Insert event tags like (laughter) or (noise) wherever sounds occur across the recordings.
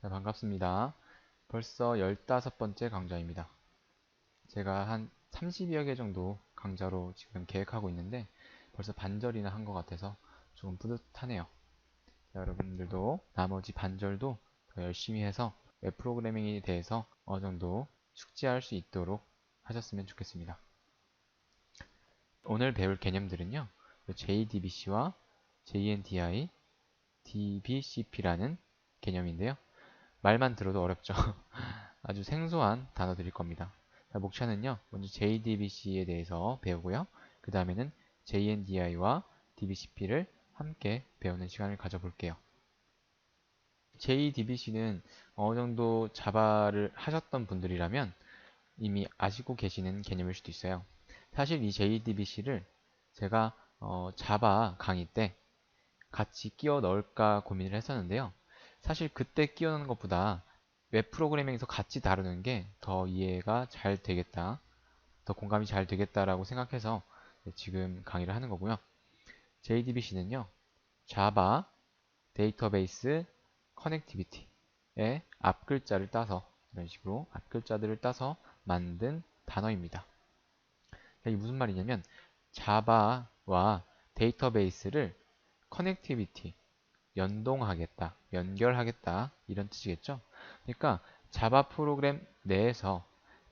자, 반갑습니다. 벌써 15번째 강좌입니다. 제가 한 30여 개 정도 강좌로 지금 계획하고 있는데 벌써 반절이나 한 것 같아서 조금 뿌듯하네요. 자, 여러분들도 나머지 반절도 더 열심히 해서 웹 프로그래밍에 대해서 어느 정도 숙지할 수 있도록 하셨으면 좋겠습니다. 오늘 배울 개념들은요. JDBC와 JNDI, DBCP라는 개념인데요. 말만 들어도 어렵죠. (laughs) 아주 생소한 단어들일 겁니다. 자, 목차는요. 먼저 JDBC에 대해서 배우고요. 그 다음에는 JNDI와 DBCP를 함께 배우는 시간을 가져볼게요. JDBC는 어느 정도 자바를 하셨던 분들이라면 이미 아시고 계시는 개념일 수도 있어요. 사실 이 JDBC를 제가 어, 자바 강의 때 같이 끼워 넣을까 고민을 했었는데요. 사실 그때 끼워 넣는 것보다 웹 프로그래밍에서 같이 다루는 게 더 이해가 잘 되겠다, 더 공감이 잘 되겠다라고 생각해서 지금 강의를 하는 거고요. JDBC는요, 자바 데이터베이스 커넥티비티의 앞글자를 따서 이런 식으로 앞글자들을 따서 만든 단어입니다. 이게 무슨 말이냐면 자바와 데이터베이스를 커넥티비티 연동하겠다, 연결하겠다 이런 뜻이겠죠. 그러니까 자바 프로그램 내에서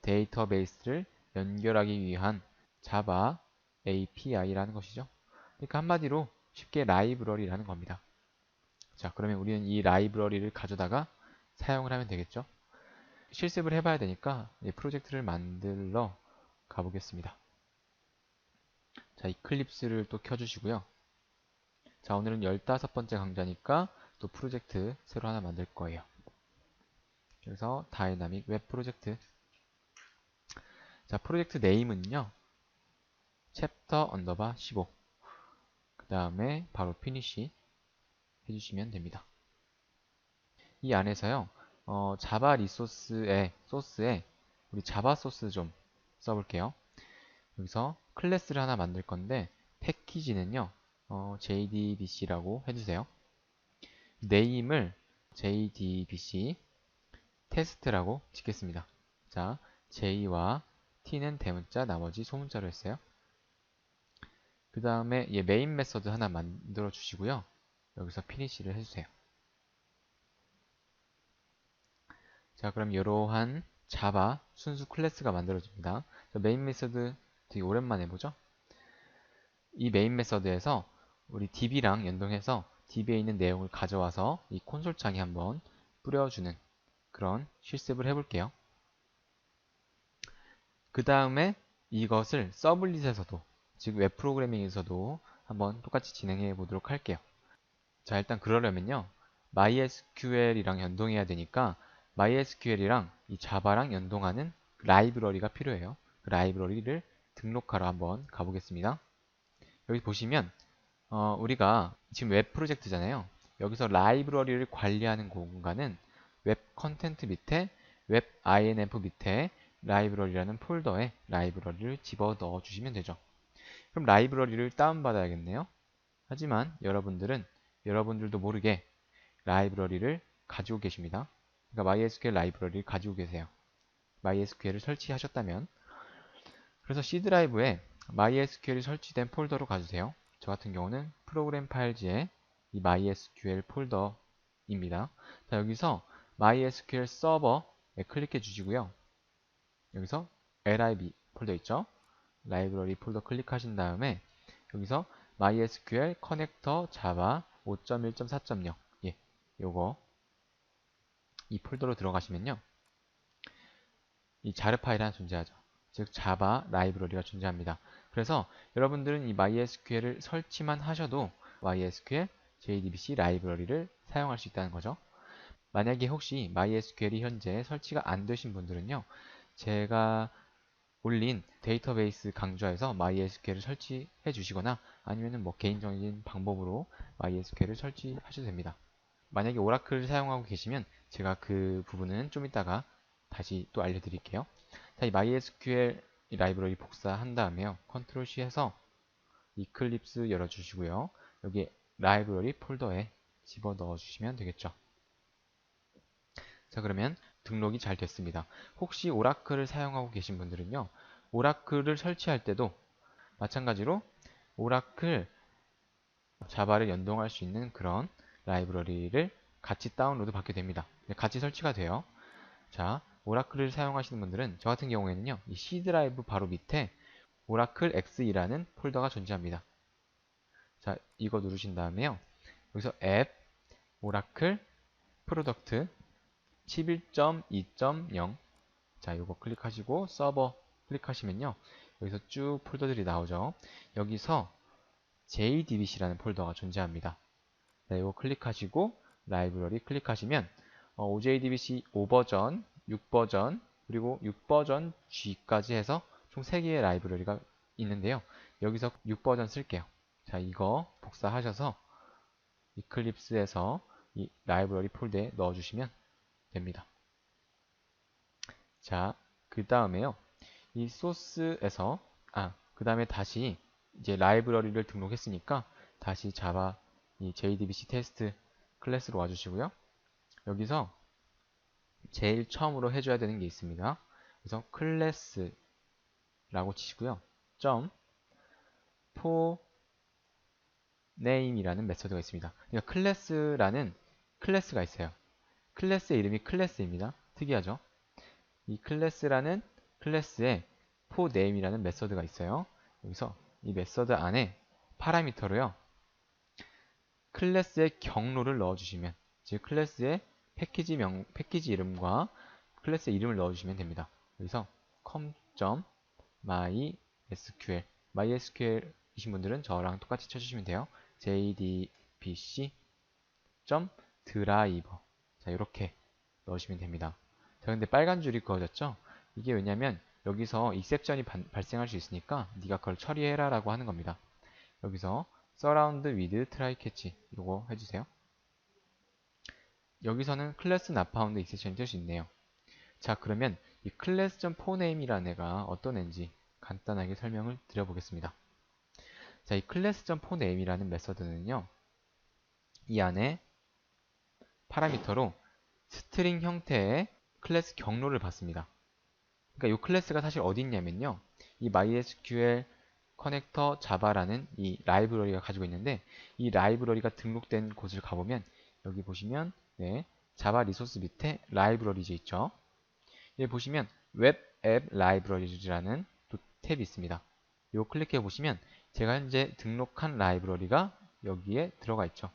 데이터베이스를 연결하기 위한 자바 API라는 것이죠. 그러니까 한마디로 쉽게 라이브러리라는 겁니다. 자, 그러면 우리는 이 라이브러리를 가져다가 사용을 하면 되겠죠. 실습을 해봐야 되니까 이 프로젝트를 만들러 가보겠습니다. 자, 이클립스를 또 켜주시고요. 자, 오늘은 15번째 강좌니까 또 프로젝트 새로 하나 만들 거예요. 그래서 다이나믹 웹 프로젝트. 자, 프로젝트 네임은요. 챕터 언더바 15. 그 다음에 바로 피니시 해주시면 됩니다. 이 안에서요. 어, 자바 리소스에 소스에 우리 자바 소스 좀 써볼게요. 여기서 클래스를 하나 만들 건데 패키지는요. 어, JDBC라고 해주세요. 네임을 JDBC 테스트라고 짓겠습니다. 자, J와 T는 대문자, 나머지 소문자로 했어요. 그 다음에 얘 메인 메서드 하나 만들어 주시고요. 여기서 피니시를 해주세요. 자, 그럼 이러한 자바 순수 클래스가 만들어집니다. 메인 메서드 되게 오랜만에 보죠? 이 메인 메서드에서 우리 db랑 연동해서 db에 있는 내용을 가져와서 이 콘솔 창에 한번 뿌려주는 그런 실습을 해볼게요. 그 다음에 이것을 서블릿에서도 즉 웹 프로그래밍에서도 한번 똑같이 진행해 보도록 할게요. 자 일단 그러려면요 MySQL이랑 연동해야 되니까 MySQL이랑 이 자바랑 연동하는 라이브러리가 필요해요. 그 라이브러리를 등록하러 한번 가보겠습니다. 여기 보시면 어, 우리가 지금 웹 프로젝트잖아요. 여기서 라이브러리를 관리하는 공간은 웹 컨텐트 밑에 웹 inf 밑에 라이브러리라는 폴더에 라이브러리를 집어 넣어 주시면 되죠. 그럼 라이브러리를 다운받아야겠네요. 하지만 여러분들은 여러분들도 모르게 라이브러리를 가지고 계십니다. 그러니까 MySQL 라이브러리를 가지고 계세요. MySQL을 설치하셨다면 그래서 C 드라이브에 MySQL이 설치된 폴더로 가주세요. 저 같은 경우는 프로그램 파일지에 이 MySQL 폴더입니다. 자, 여기서 MySQL 서버에 클릭해 주시고요. 여기서 lib 폴더 있죠? 라이브러리 폴더 클릭하신 다음에 여기서 MySQL 커넥터 자바 5.1.4.0 예, 요거 이 폴더로 들어가시면요. 이 자르 파일 하나 존재하죠. 즉 자바 라이브러리가 존재합니다. 그래서 여러분들은 이 MySQL을 설치만 하셔도 MySQL JDBC 라이브러리를 사용할 수 있다는 거죠. 만약에 혹시 MySQL이 현재 설치가 안 되신 분들은요. 제가 올린 데이터베이스 강좌에서 MySQL을 설치해 주시거나 아니면 뭐 개인적인 방법으로 MySQL을 설치하셔도 됩니다. 만약에 오라클을 사용하고 계시면 제가 그 부분은 좀 이따가 다시 또 알려드릴게요. 자, 이 MySQL 라이브러리 복사한 다음에요. 컨트롤 C 해서 이클립스 열어주시고요. 여기 라이브러리 폴더에 집어 넣어 주시면 되겠죠. 자 그러면 등록이 잘 됐습니다. 혹시 오라클을 사용하고 계신 분들은요. 오라클을 설치할 때도 마찬가지로 오라클 자바를 연동할 수 있는 그런 라이브러리를 같이 다운로드 받게 됩니다. 네, 같이 설치가 돼요. 자, 오라클을 사용하시는 분들은 저 같은 경우에는요. 이 C 드라이브 바로 밑에 오라클 X이라는 폴더가 존재합니다. 자, 이거 누르신 다음에요. 여기서 앱, 오라클, 프로덕트 11.2.0 자, 이거 클릭하시고 서버 클릭하시면요. 여기서 쭉 폴더들이 나오죠. 여기서 JDBC라는 폴더가 존재합니다. 네, 이거 클릭하시고 라이브러리 클릭하시면 어, OJDBC 5버전, 6버전, 그리고 6버전 G까지 해서 총 3개의 라이브러리가 있는데요. 여기서 6버전 쓸게요. 자, 이거 복사하셔서 이클립스에서 이 라이브러리 폴더에 넣어주시면 됩니다. 자, 그 다음에요. 이 소스에서, 아, 그 다음에 다시 이제 라이브러리를 등록했으니까 다시 자바 이 JDBC 테스트 클래스로 와주시고요. 여기서 제일 처음으로 해줘야 되는 게 있습니다. 그래서 클래스라고 치시고요. 점 name이라는 메서드가 있습니다. 그러니까 클래스라는 클래스가 있어요. 클래스의 이름이 클래스입니다. 특이하죠? 이 클래스라는 클래스에 name이라는 메서드가 있어요. 여기서 이 메서드 안에 파라미터로요. 클래스의 경로를 넣어주시면 즉 클래스의 패키지 명 패키지 이름과 클래스의 이름을 넣어주시면 됩니다. 여기서 com.mysql mysql이신 분들은 저랑 똑같이 쳐주시면 돼요. jdbc.driver 자 이렇게 넣으시면 됩니다. 자 근데 빨간 줄이 그어졌죠? 이게 왜냐면 여기서 익셉션이 발생할 수 있으니까 네가 그걸 처리해라 라고 하는 겁니다. 여기서 surround with try catch 이거 해주세요. 여기서는 클래스 not found exception 뜻이 있네요. 자 그러면 이 class.foname이라는 애가 어떤 애인지 간단하게 설명을 드려보겠습니다. 자, 이 class.foname이라는 메서드는요. 이 안에 파라미터로 스트링 형태의 클래스 경로를 받습니다. 그러니까 이 클래스가 사실 어디 있냐면요. 이 MySQL 커넥터 자바라는 이 라이브러리가 가지고 있는데 이 라이브러리가 등록된 곳을 가보면 여기 보시면 네, 자바 리소스 밑에 라이브러리즈 있죠. 여기 보시면 웹앱 라이브러리즈라는 또 탭이 있습니다. 이거 클릭해 보시면 제가 현재 등록한 라이브러리가 여기에 들어가 있죠.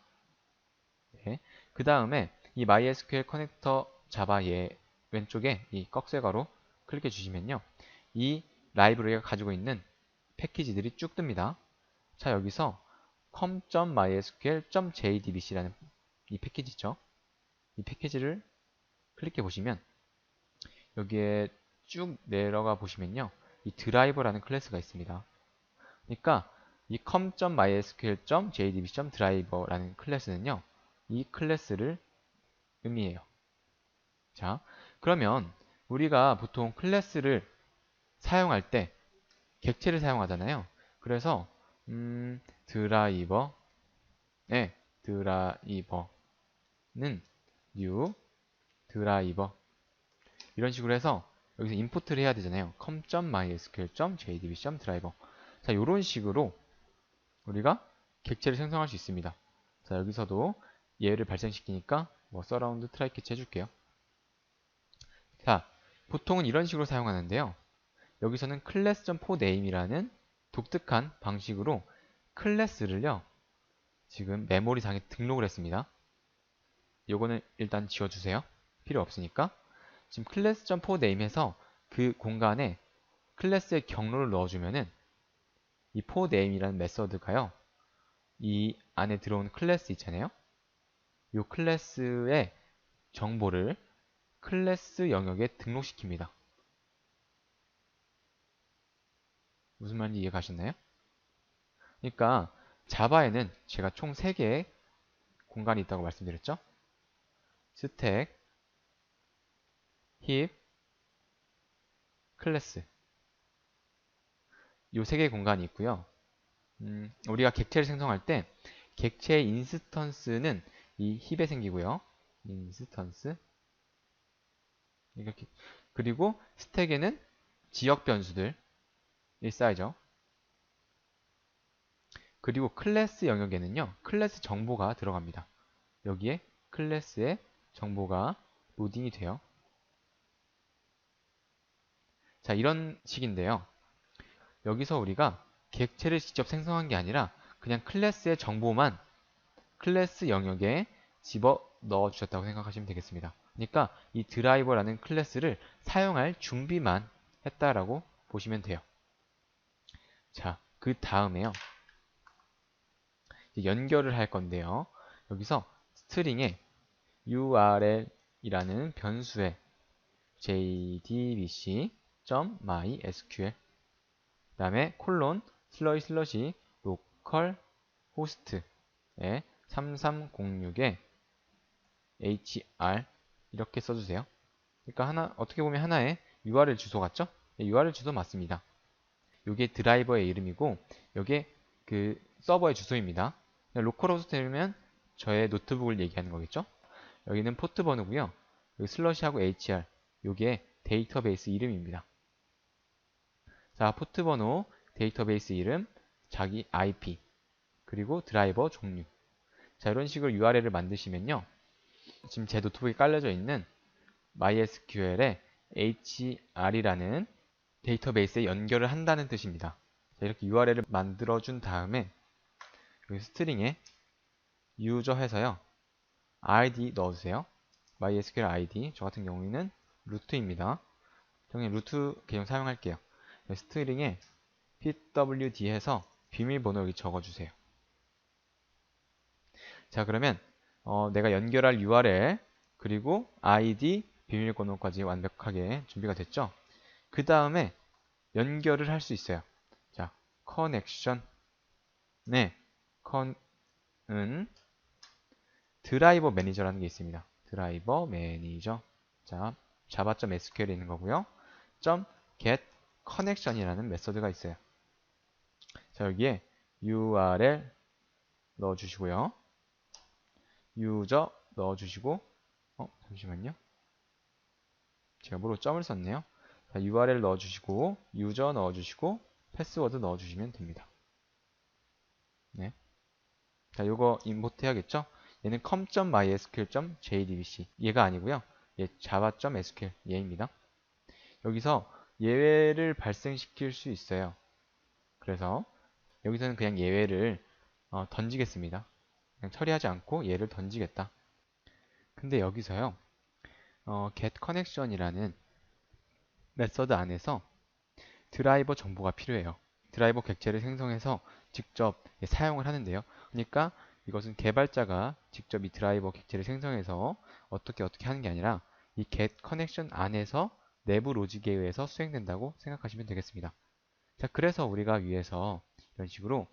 네. 그 다음에 이 MySQL 커넥터 자바 의 왼쪽에 이 꺽쇠가로 클릭해 주시면요. 이 라이브러리가 가지고 있는 패키지들이 쭉 뜹니다. 자 여기서 com.mysql.jdbc라는 이 패키지죠. 이 패키지를 클릭해 보시면 여기에 쭉 내려가 보시면요. 이 드라이버라는 클래스가 있습니다. 그러니까 이 com.mysql.jdb.driver라는 클래스는요. 이 클래스를 의미해요. 자, 그러면 우리가 보통 클래스를 사용할 때 객체를 사용하잖아요. 그래서 음, 드라이버 네, 드라이버는 new 드라이버 이런 식으로 해서 여기서 인풋을 해야 되잖아요. com.mysql.jdb.driver 자, 이런 식으로 우리가 객체를 생성할 수 있습니다. 자, 여기서도 얘를 발생시키니까 뭐 서라운드 트라이 캐치 해줄게요. 자, 보통은 이런 식으로 사용하는데요. 여기서는 class.foname이라는 독특한 방식으로 클래스를요. 지금 메모리상에 등록을 했습니다. 요거는 일단 지워주세요. 필요 없으니까. 지금 class.foname에서 그 공간에 클래스의 경로를 넣어주면은 이 foname이라는 메서드가요. 이 안에 들어온 클래스 있잖아요. 이 클래스의 정보를 클래스 영역에 등록시킵니다. 무슨 말인지 이해 가셨나요? 그러니까 자바에는 제가 총 3개의 공간이 있다고 말씀드렸죠? 스택, 힙, 클래스 이세 개의 공간이 있고요. 음, 우리가 객체를 생성할 때 객체의 인스턴스는 이 힙에 생기고요. 인스턴스 이렇게 그리고 스택에는 지역 변수들이 쌓이죠. 그리고 클래스 영역에는요. 클래스 정보가 들어갑니다. 여기에 클래스의 정보가 로딩이 돼요. 자, 이런 식인데요. 여기서 우리가 객체를 직접 생성한 게 아니라 그냥 클래스의 정보만 클래스 영역에 집어 넣어 주셨다고 생각하시면 되겠습니다. 그러니까 이 드라이버라는 클래스를 사용할 준비만 했다라고 보시면 돼요. 자, 그 다음에요. 연결을 할 건데요. 여기서 스트링에 url이라는 변수에 jdbc.mysql 그 다음에 콜론 슬러시 슬러시 로컬 호스트에 3306에 hr 이렇게 써주세요. 그러니까 하나 어떻게 보면 하나의 URL 주소 같죠? 네, URL 주소 맞습니다. 이게 드라이버의 이름이고 이게 그 서버의 주소입니다. 로컬 호스트면 저의 노트북을 얘기하는 거겠죠? 여기는 포트 번호고요. 여기 슬러시하고 hr 요게 데이터베이스 이름입니다. 자, 포트 번호, 데이터베이스 이름, 자기 IP, 그리고 드라이버 종류. 자, 이런 식으로 URL을 만드시면요. 지금 제 노트북에 깔려져 있는 MySQL에 HR이라는 데이터베이스에 연결을 한다는 뜻입니다. 자, 이렇게 URL을 만들어준 다음에 여기 스트링에 user 해서요. Id 넣어주세요. MySQL id 저 같은 경우에는 루트입니다. 저는 루트 계정 사용할게요. 스트링에 pwd 해서 비밀번호 여기 적어주세요. 자 그러면 어, 내가 연결할 URL 그리고 ID 비밀번호까지 완벽하게 준비가 됐죠. 그 다음에 연결을 할 수 있어요. 자, 커넥션 네, 컨은 드라이버 매니저라는 게 있습니다. 드라이버 매니저 자, java.sql에 있는 거고요. .get connection이라는 메서드가 있어요. 자, 여기에 url 넣어 주시고요. user 넣어 주시고 어 잠시만요. 제가 뭐로 점을 썼네요. 자, URL 넣어 주시고 user 넣어 주시고 패스워드 넣어 주시면 됩니다. 네. 자, 요거 임포트 해야겠죠? 얘는 com.mysql.jdbc 얘가 아니고요. 얘 java.sql 얘입니다. 여기서 예외를 발생시킬 수 있어요. 그래서 여기서는 그냥 예외를 어, 던지겠습니다. 그냥 처리하지 않고 얘를 던지겠다. 근데 여기서요. 어, getConnection이라는 메서드 안에서 드라이버 정보가 필요해요. 드라이버 객체를 생성해서 직접 사용을 하는데요. 그러니까 이것은 개발자가 직접 이 드라이버 객체를 생성해서 어떻게 어떻게 하는 게 아니라 이 getConnection 안에서 내부 로직에 의해서 수행된다고 생각하시면 되겠습니다. 자, 그래서 우리가 위에서 이런 식으로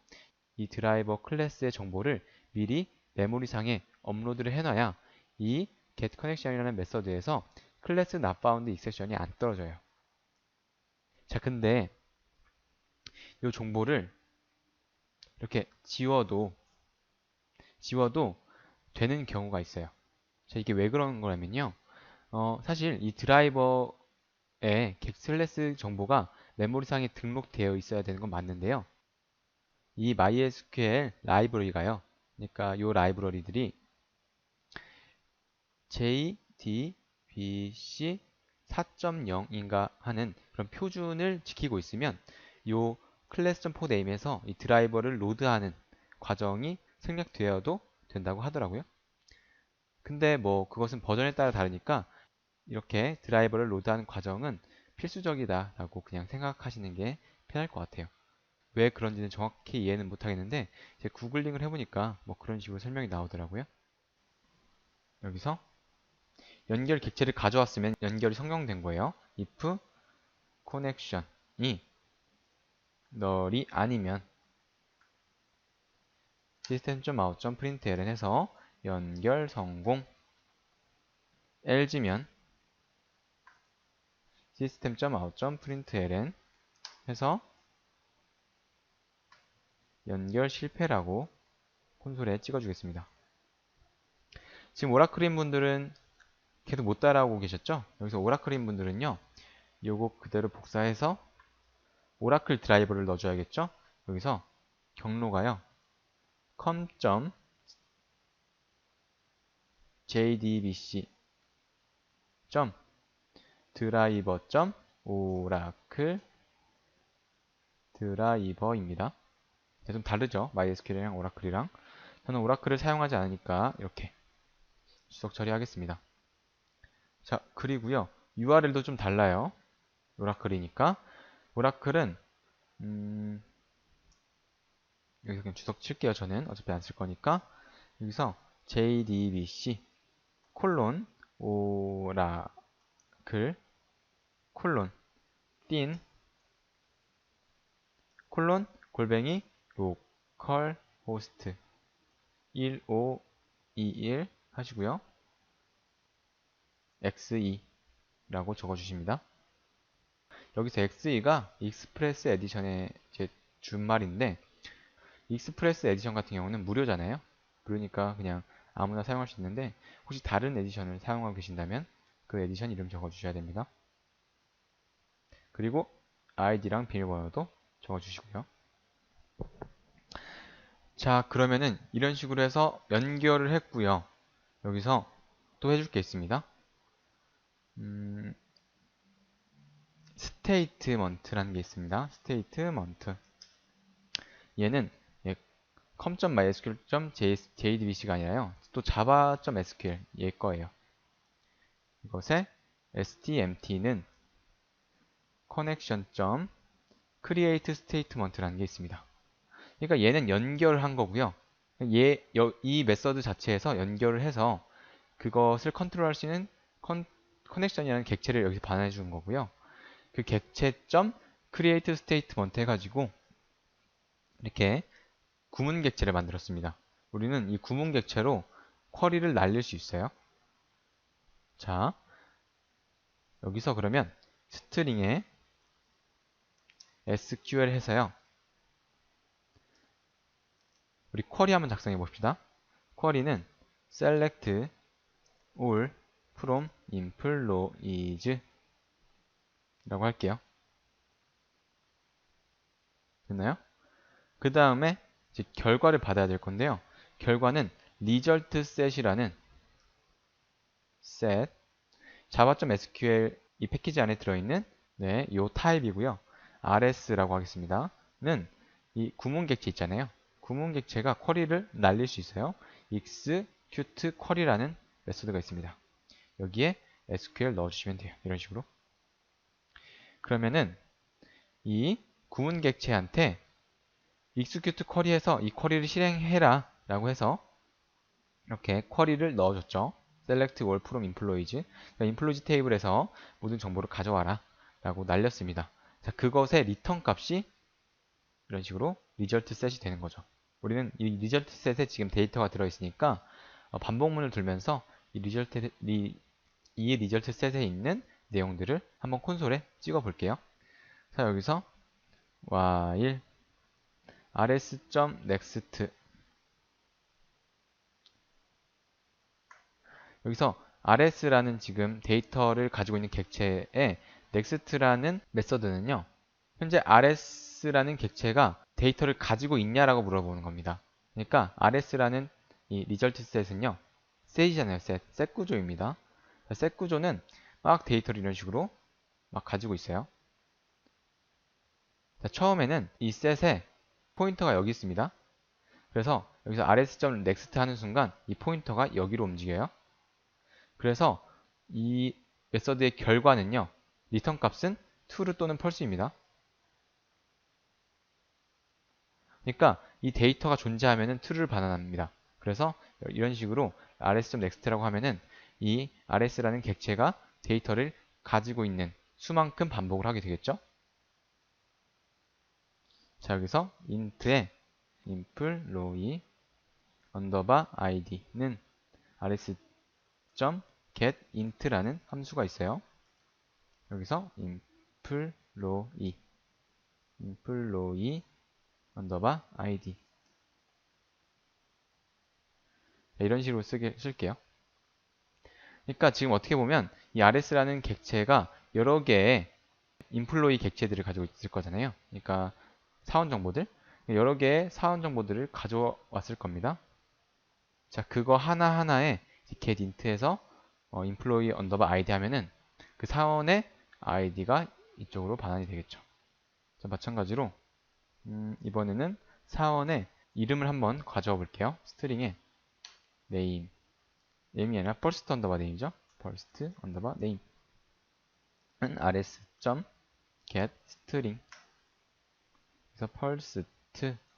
이 드라이버 클래스의 정보를 미리 메모리상에 업로드를 해놔야 이 getConnection이라는 메서드에서 클래스 not bound exception이 안 떨어져요. 자, 근데 이 정보를 이렇게 지워도 지워도 되는 경우가 있어요. 자, 이게 왜 그런 거냐면요. 어, 사실 이 드라이버에 객슬래스 정보가 메모리상에 등록되어 있어야 되는 건 맞는데요. 이 MySQL 라이브러리가요. 그러니까 이 라이브러리들이 JDBC 4.0인가 하는 그런 표준을 지키고 있으면 이 클래스.4 네임에서 이 드라이버를 로드하는 과정이 생략되어도 된다고 하더라고요. 근데 뭐 그것은 버전에 따라 다르니까 이렇게 드라이버를 로드하는 과정은 필수적이다 라고 그냥 생각하시는 게 편할 것 같아요. 왜 그런지는 정확히 이해는 못하겠는데 제 구글링을 해보니까 뭐 그런 식으로 설명이 나오더라고요. 여기서 연결 객체를 가져왔으면 연결이 성공된 거예요. if connection이 널이 아니면 system.out.println 해서 연결 성공 LG면 system.out.println 해서 연결 실패라고 콘솔에 찍어주겠습니다. 지금 오라클인 분들은 계속 못 따라오고 계셨죠? 여기서 오라클인 분들은요. 요거 그대로 복사해서 오라클 드라이버를 넣어줘야겠죠? 여기서 경로가요. Com. jdbc. 드라이버. 오라클 드라이버입니다. 좀 다르죠? MySQL이랑 오라클이랑. 저는 오라클을 사용하지 않으니까 이렇게 주석 처리하겠습니다. 자, 그리고요. URL도 좀 달라요. 오라클이니까. 오라클은 음, 여기서 그냥 주석 칠게요. 저는 어차피 안 쓸 거니까. 여기서 jdbc 콜론 오라클 콜론 띤 콜론 골뱅이 로컬 호스트 1521 하시고요. xe 라고 적어주십니다. 여기서 XE가 익스프레스 에디션의 제 준말인데 익스프레스 에디션 같은 경우는 무료잖아요. 그러니까 그냥 아무나 사용할 수 있는데 혹시 다른 에디션을 사용하고 계신다면 그 에디션 이름 적어주셔야 됩니다. 그리고 아이디랑 비밀번호도 적어주시고요. 자 그러면은 이런 식으로 해서 연결을 했고요. 여기서 또 해줄 게 있습니다. 음, 스테이트먼트라는 게 있습니다. 스테이트먼트. 얘는 예, com.mysql.jdbc가 아니라요. 또 java.sql 얘 거예요. 이것의 stmt는 connection.create statement라는 게 있습니다. 그러니까 얘는 연결한 거고요. 얘, 이 메서드 자체에서 연결을 해서 그것을 컨트롤할 수 있는 컨, 커넥션이라는 객체를 여기서 반환해 주는 거고요. 그 객체점 create statement 해가지고 이렇게 구문 객체를 만들었습니다. 우리는 이 구문 객체로 쿼리를 날릴 수 있어요. 자, 여기서 그러면 스트링에 SQL 해서요. 우리 쿼리 한번 작성해 봅시다. 쿼리는 select all from employees 라고 할게요. 됐나요? 그 다음에 이제 결과를 받아야 될 건데요. 결과는 result set이라는 set java.sql 이 패키지 안에 들어있는 네, 요 타입이고요. rs라고 하겠습니다. 는 이 구문 객체 있잖아요. 구문 객체가 쿼리를 날릴 수 있어요. execute query라는 메소드가 있습니다. 여기에 SQL 넣어주시면 돼요. 이런 식으로. 그러면은 이 구문 객체한테 execute query에서 이 쿼리를 실행해라 라고 해서 이렇게 쿼리를 넣어줬죠. select all from employees employees 테이블에서 모든 정보를 가져와라 라고 날렸습니다. 자, 그것의 리턴 값이 이런 식으로 result set이 되는 거죠. 우리는 이 result set에 지금 데이터가 들어있으니까 어, 반복문을 돌면서 이 result, 리, 이 result set에 있는 내용들을 한번 콘솔에 찍어 볼게요. 자, 여기서 while rs.next 여기서 rs라는 지금 데이터를 가지고 있는 객체에 next라는 메서드는요. 현재 rs라는 객체가 데이터를 가지고 있냐라고 물어보는 겁니다. 그러니까 rs라는 이 result set은요. set이잖아요. set. set 구조입니다. set 구조는 막 데이터를 이런 식으로 막 가지고 있어요. 자, 처음에는 이 set에 포인터가 여기 있습니다. 그래서 여기서 rs.next 하는 순간 이 포인터가 여기로 움직여요. 그래서 이 메서드의 결과는요. 리턴 값은 true 또는 false입니다. 그러니까 이 데이터가 존재하면 true를 반환합니다. 그래서 이런 식으로 rs.next라고 하면은 이 rs라는 객체가 데이터를 가지고 있는 수만큼 반복을 하게 되겠죠. 자 여기서 int에 employee 언더바 id는 rs.getInt라는 함수가 있어요. 여기서 employee 언더바 id 이런 식으로 쓰게, 쓸게요. 그러니까 지금 어떻게 보면 이 RS라는 객체가 여러 개의 인플로이 객체들을 가지고 있을 거잖아요. 그러니까 사원 정보들 여러 개의 사원 정보들을 가져왔을 겁니다. 자, 그거 하나하나에 get int에서 어, employee underbar id 하면은 그 사원의 id가 이쪽으로 반환이 되겠죠. 자, 마찬가지로 음, 이번에는 사원의 이름을 한번 가져와 볼게요. 스트링에 name name이 아니라 first underbar name이죠. first underbar name 은 rs. get string 그래서 first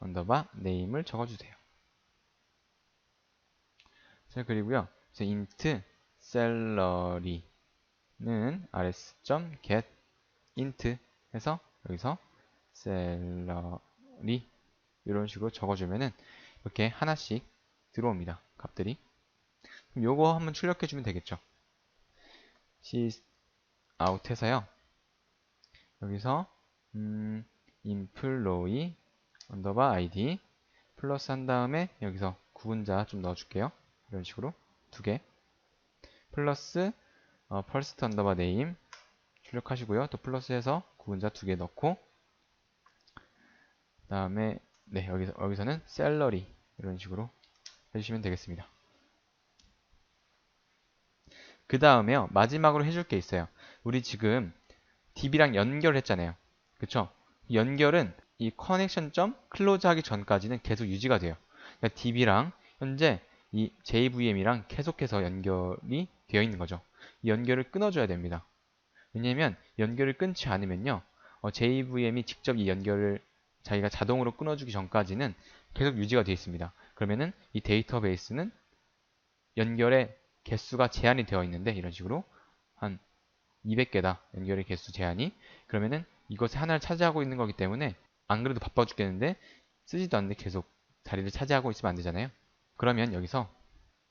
underbar name을 적어주세요. 자 그리고요. int salary는 rs.get int 해서 여기서 salary 이런 식으로 적어주면은 이렇게 하나씩 들어옵니다. 값들이. 그럼 요거 한번 출력해 주면 되겠죠. sys out 해서요. 여기서 음, employee underbar id 플러스 한 다음에 여기서 구분자 좀 넣어줄게요. 이런 식으로 두 개. 플러스 어, first underbar name 출력하시고요. 또 플러스해서 구분자 두 개 넣고 그 다음에 네 여기서 여기서는 salary 이런 식으로 해주시면 되겠습니다. 그 다음에요 마지막으로 해줄 게 있어요. 우리 지금 DB랑 연결했잖아요. 그쵸? 연결은 이 커넥션 점 클로즈 하기 전까지는 계속 유지가 돼요. 그러니까 DB랑 현재 이 JVM이랑 계속해서 연결이 되어 있는 거죠. 이 연결을 끊어줘야 됩니다. 왜냐면 연결을 끊지 않으면요. 어, JVM이 직접 이 연결을 자기가 자동으로 끊어주기 전까지는 계속 유지가 되어 있습니다. 그러면은 이 데이터베이스는 연결의 개수가 제한이 되어 있는데 이런 식으로 한 200개다 연결의 개수 제한이 그러면은 이것에 하나를 차지하고 있는 거기 때문에 안 그래도 바빠 죽겠는데 쓰지도 않는데 계속 자리를 차지하고 있으면 안 되잖아요. 그러면 여기서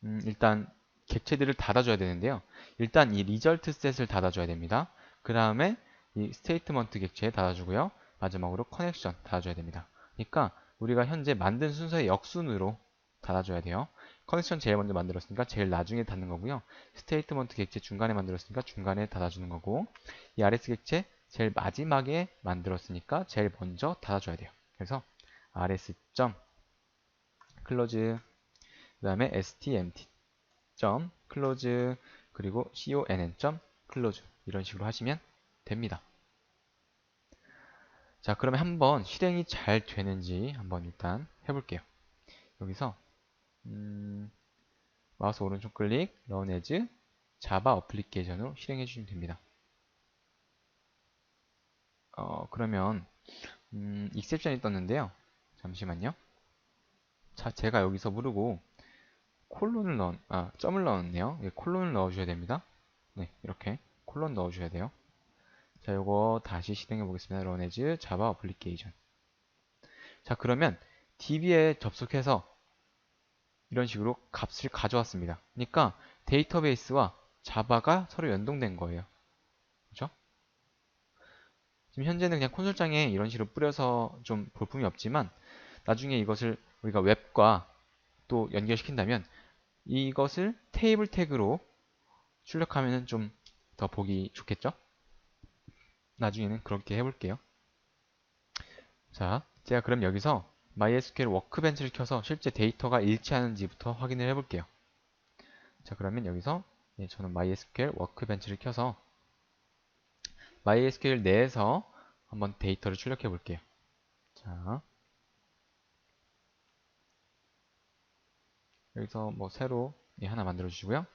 음, 일단 객체들을 닫아줘야 되는데요. 일단 이 리절트 셋을 닫아줘야 됩니다. 그 다음에 이 스테이트먼트 객체 닫아주고요. 마지막으로 커넥션 닫아줘야 됩니다. 그러니까 우리가 현재 만든 순서의 역순으로 닫아줘야 돼요. 커넥션 제일 먼저 만들었으니까 제일 나중에 닫는 거고요. 스테이트먼트 객체 중간에 만들었으니까 중간에 닫아주는 거고 이 RS 객체 제일 마지막에 만들었으니까 제일 먼저 닫아줘야 돼요. 그래서 rs. close 그 다음에 stmt. close 그리고 conn. close 이런 식으로 하시면 됩니다. 자 그러면 한번 실행이 잘 되는지 한번 일단 해볼게요. 여기서 음, 마우스 오른쪽 클릭 run as 자바 어플리케이션으로 실행해 주시면 됩니다. 어, 그러면 음, 익셉션이 떴는데요. 잠시만요. 자, 제가 여기서 모르고 콜론을 넣, 아, 점을 넣었네요. 예, 콜론을 넣어줘야 됩니다. 네, 이렇게 콜론 넣어줘야 돼요. 자, 요거 다시 실행해 보겠습니다. as java application. 자, 그러면 DB에 접속해서 이런 식으로 값을 가져왔습니다. 그러니까 데이터베이스와 자바가 서로 연동된 거예요. 지금 현재는 그냥 콘솔장에 이런 식으로 뿌려서 좀 볼품이 없지만 나중에 이것을 우리가 웹과 또 연결시킨다면 이것을 테이블 태그로 출력하면 좀 더 보기 좋겠죠? 나중에는 그렇게 해볼게요. 자, 제가 그럼 여기서 MySQL 워크벤치를 켜서 실제 데이터가 일치하는지부터 확인을 해볼게요. 자, 그러면 여기서 예, 저는 MySQL 워크벤치를 켜서 MySQL 내에서 한번 데이터를 출력해 볼게요. 자, 여기서 뭐 새로 예, 하나 만들어 주시고요.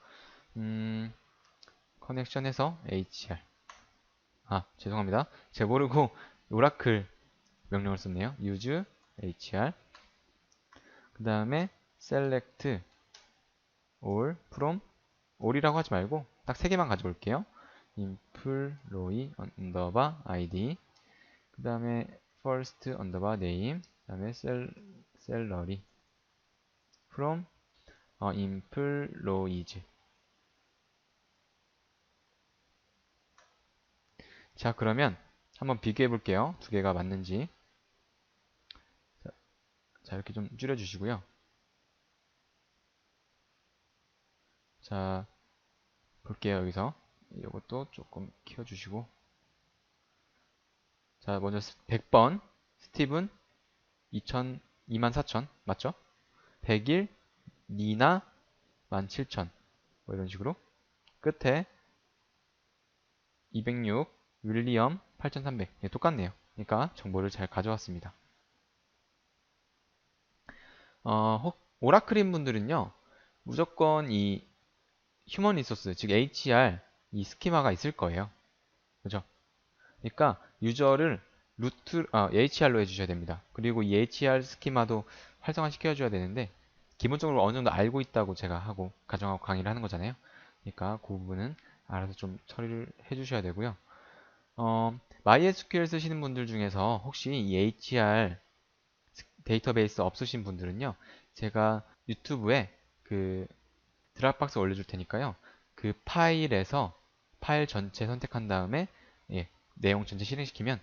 음, 커넥션에서 hr 아 죄송합니다. 제가 모르고 오라클 명령을 썼네요. use hr 그 다음에 select all from all이라고 하지 말고 딱 세 개만 가져올게요. Employee underbar id 그 다음에 first underbar name 그 다음에 salary from 어, employees 자 그러면 한번 비교해 볼게요. 두 개가 맞는지 자, 자 이렇게 좀 줄여 주시고요. 자 볼게요, 여기서. 이것도 조금 키워주시고. 자, 먼저 100번. 스티븐 2000, 24,000. 맞죠? 100일, 니나 17,000. 뭐 이런 식으로. 끝에 206, 윌리엄 8,300. 네, 똑같네요. 그러니까 정보를 잘 가져왔습니다. 어, 혹 오라클인 분들은요, 무조건 이 휴먼 리소스, 즉 HR 이 스키마가 있을 거예요. 그죠? 그러니까 유저를 루트, 아, HR로 해주셔야 됩니다. 그리고 이 HR 스키마도 활성화 시켜줘야 되는데 기본적으로 어느 정도 알고 있다고 제가 하고 가정하고 강의를 하는 거잖아요. 그러니까 그 부분은 알아서 좀 처리를 해주셔야 되고요. 어, MySQL 쓰시는 분들 중에서 혹시 이 HR 데이터베이스 없으신 분들은요. 제가 유튜브에 그 드랍박스 올려줄 테니까요. 그 파일에서 파일 전체 선택한 다음에 예, 내용 전체 실행시키면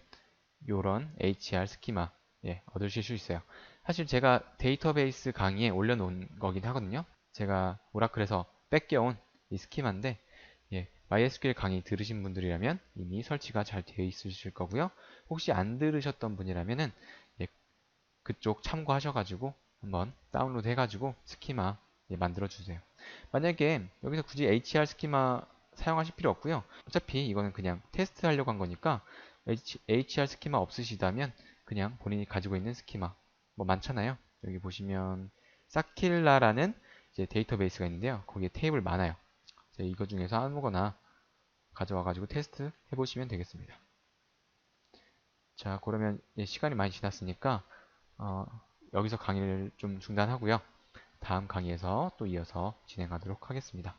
요런 HR 스키마 예, 얻으실 수 있어요. 사실 제가 데이터베이스 강의에 올려놓은 거긴 하거든요. 제가 오라클에서 뺏겨온 이 스키마인데 예, MySQL 강의 들으신 분들이라면 이미 설치가 잘 되어 있으실 거고요. 혹시 안 들으셨던 분이라면은 예, 그쪽 참고하셔가지고 한번 다운로드 해가지고 스키마 예, 만들어 주세요. 만약에 여기서 굳이 HR 스키마 사용하실 필요 없고요. 어차피 이거는 그냥 테스트 하려고 한 거니까 HR 스키마 없으시다면 그냥 본인이 가지고 있는 스키마 뭐 많잖아요. 여기 보시면 사킬라라는 이제 데이터베이스가 있는데요. 거기에 테이블 많아요. 이거 중에서 아무거나 가져와 가지고 테스트 해보시면 되겠습니다. 자 그러면 시간이 많이 지났으니까 어, 여기서 강의를 좀 중단하고요. 다음 강의에서 또 이어서 진행하도록 하겠습니다.